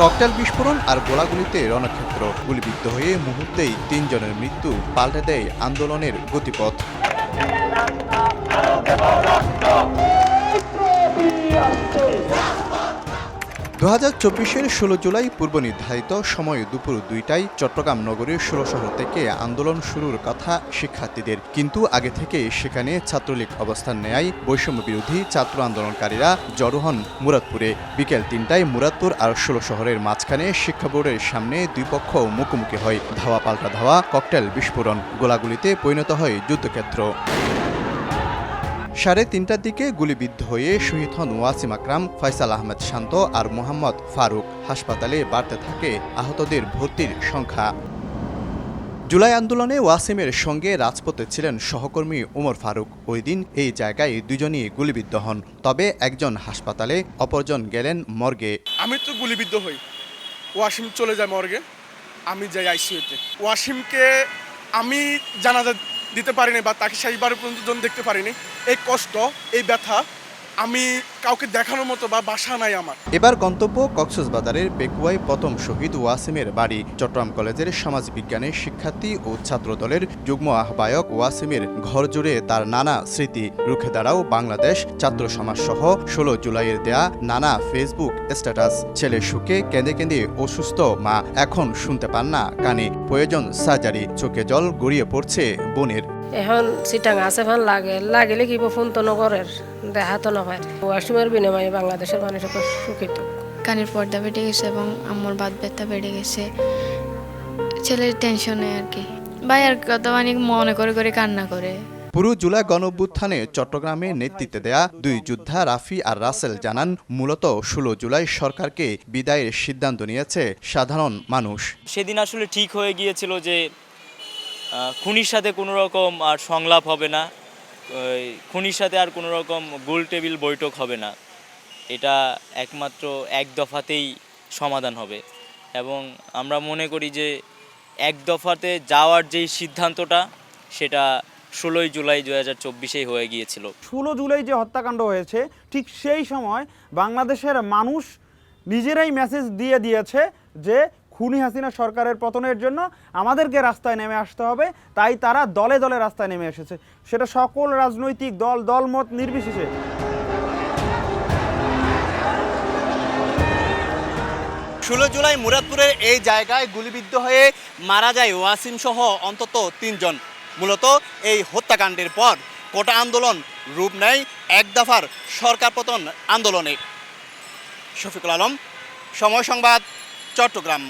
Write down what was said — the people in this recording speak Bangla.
ককটেল বিস্ফোরণ আর গোলাগুলিতে রণক্ষেত্র। গুলিবিদ্ধ হয়ে মুহূর্তেই তিনজনের মৃত্যু পাল্টে দেয় আন্দোলনের গতিপথ। দু হাজার চব্বিশের ষোলো জুলাই পূর্ব নির্ধারিত সময় দুপুর দুইটায় চট্টগ্রাম নগরীর ষোলো শহর থেকে আন্দোলন শুরুর কথা শিক্ষার্থীদের। কিন্তু আগে থেকে সেখানে ছাত্রলীগ অবস্থান নেয় বৈষম্য বিরোধী ছাত্র আন্দোলনকারীরা জড়ো হন মুরাদপুরে। বিকেল তিনটায় মুরাদপুর আর ষোলো শহরের মাঝখানে শিক্ষা বোর্ডের সামনে দুই পক্ষ মুখোমুখি হয়। ধাওয়া পাল্টা ধাওয়া, ককটেল বিস্ফোরণ, গোলাগুলিতে পরিণত হয় যুদ্ধক্ষেত্র। সাড়ে তিনটার দিকে গুলিবিদ্ধ হয়ে শহীদ হন ওয়াসিম আকরাম, ফয়সাল আহমেদ শান্ত আর মোহাম্মদ ফারুক। হাসপাতালে বাড়তে থাকে আহতদের ভর্তির সংখ্যা। জুলাই আন্দোলনে ওয়াসিমের সঙ্গে রাজপথে ছিলেন সহকর্মী উমর ফারুক। ওই দিন এই জায়গায় দুজনই গুলিবিদ্ধ হন। তবে একজন হাসপাতালে, অপরজন গেলেন মর্গে। আমি তো গুলিবিদ্ধ হই। ওয়াসিম চলে যায় মর্গে, আমি যাই আইসিইউতে। ওয়াসিমকে আমি জানাজা দিতে পারিনি বা তাকে শেষবার পর্যন্ত দেখতে পারিনি। এই কষ্ট এই ব্যথা আমি কাউকে দেখানোর মতো বা বাসা নাই আমার। এবার গন্তব্য কক্সবাজারের পেকুয়ায় প্রথম শহীদ ওয়াসিমের বাড়ি। চট্টগ্রাম কলেজের সমাজবিজ্ঞানের শিক্ষার্থী ও ছাত্র দলের যুগ্ম আহ্বায়ক ওয়াসিমের ঘর জুড়ে তার নানা স্মৃতি। রুখে দাঁড়াও বাংলাদেশ ছাত্র সমাজ সহ ষোলো জুলাইয়ের দেয়া নানা ফেসবুক স্ট্যাটাস। ছেলে সুখে কেঁদে কেঁদে অসুস্থ মা, এখন শুনতে পান না কানে। প্রয়োজন সার্জারি, চোখে জল গড়িয়ে পড়ছে বোনের এখন চিটাং আছে ফোন লাগে। লাগিলে কি ফোন তো নকরের দেখা তো নপায় ওয়াসিমের বিনিময়ে বাংলাদেশের মানুষ খুব সুখিত কানের পর্দা বেড়ে গেছে এবং আম্মুর বাদ ব্যথা বেড়ে গেছে। ছেলের টেনশনে আর কি। ভাই আর কত অনেক মনে করে করে কান্না করে। পুরো জুলাই গণঅভ্যুত্থানে চট্টগ্রামে নেতৃত্বে দেয়া দুই যোদ্ধা রাফি আর রাসেল জানান মূলত ষোলো জুলাই সরকারকে বিদায়ের সিদ্ধান্ত নিয়েছে সাধারণ মানুষ। সেদিন আসলে ঠিক হয়ে গিয়েছিল যে খুনির সাথে কোনো রকম আর সংলাপ হবে না। খুনির সাথে আর কোনো রকম গোল টেবিল বৈঠক হবে না। এটা একমাত্র এক দফাতেই সমাধান হবে। এবং আমরা মনে করি যে এক দফাতে যাওয়ার যেই সিদ্ধান্তটা, সেটা ষোলোই জুলাই দু হাজার চব্বিশেই হয়ে গিয়েছিল। ষোলো জুলাই যে হত্যাকাণ্ড হয়েছে, ঠিক সেই সময় বাংলাদেশের মানুষ নিজেরাই মেসেজ দিয়ে দিয়েছে যে খুনি হাসিনা সরকারের পতনের জন্য আমাদেরকে রাস্তায় নেমে আসতে হবে, তাই তারা দলে দলে রাস্তায় নেমে এসেছে। সেটা সকল রাজনৈতিক দল, দলমত নির্বিশেষে। ষোলো জুলাই মুরাদপুরের এই জায়গায় গুলিবিদ্ধ হয়ে মারা যায় ওয়াসিম সহ অন্তত তিনজন। মূলত এই হত্যাকাণ্ডের পর কোটা আন্দোলন রূপ নেয় এক দফার সরকার পতন আন্দোলনে। শফিকুল আলম, সময় সংবাদ, চট্টগ্রাম।